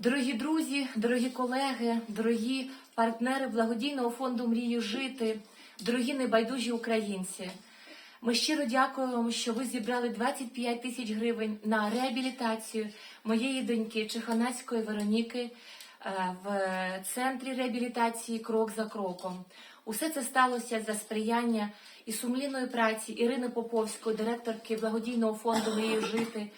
Дорогі друзі, дорогі колеги, дорогі партнери благодійного фонду Мрію жити, дорогі небайдужі українці. Ми щиро дякуємо що ви зібрали 25 тисяч гривень на реабілітацію моєї доньки Чеханацької Вероніки е, в центрі реабілітації Крок за кроком. Усе це сталося за сприяння і сумлінної праці Ірини Поповської, директорки благодійного фонду Мрію жити,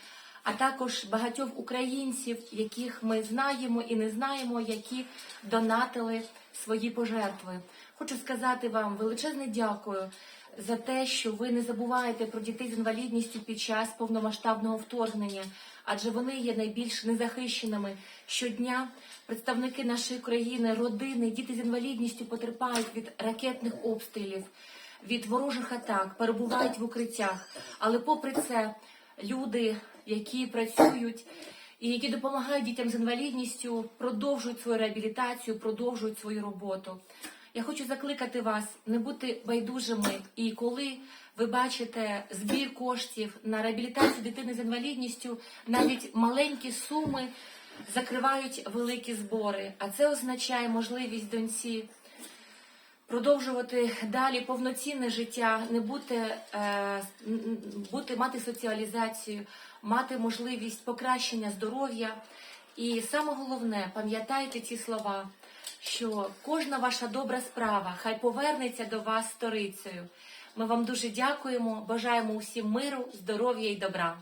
а також багатьох українців, яких ми знаємо і не знаємо, які донатили свої пожертви. Хочу сказати вам величезне дякую за те, що ви не забуваєте про дітей з інвалідністю під час повномасштабного вторгнення, адже вони є найбільш незахищеними. Щодня представники нашої країни, родини, діти з інвалідністю потерпають від ракетних обстрілів, від ворожих атак, перебувають в укриттях. Але попри це, люди, які працюють і які допомагають дітям з інвалідністю, продовжують свою реабілітацію, продовжують свою роботу. Я хочу закликати вас не бути байдужими, і коли ви бачите збір коштів на реабілітацію дитини з інвалідністю, навіть маленькі суми закривають великі збори. А це означає можливість доньці продовжувати далі повноцінне життя, не бути, е, бути мати соціалізацію, мати можливість покращення здоров'я. І саме головне, пам'ятайте ці слова, що кожна ваша добра справа хай повернеться до вас сторицею. Ми вам дуже дякуємо, бажаємо усім миру, здоров'я і добра.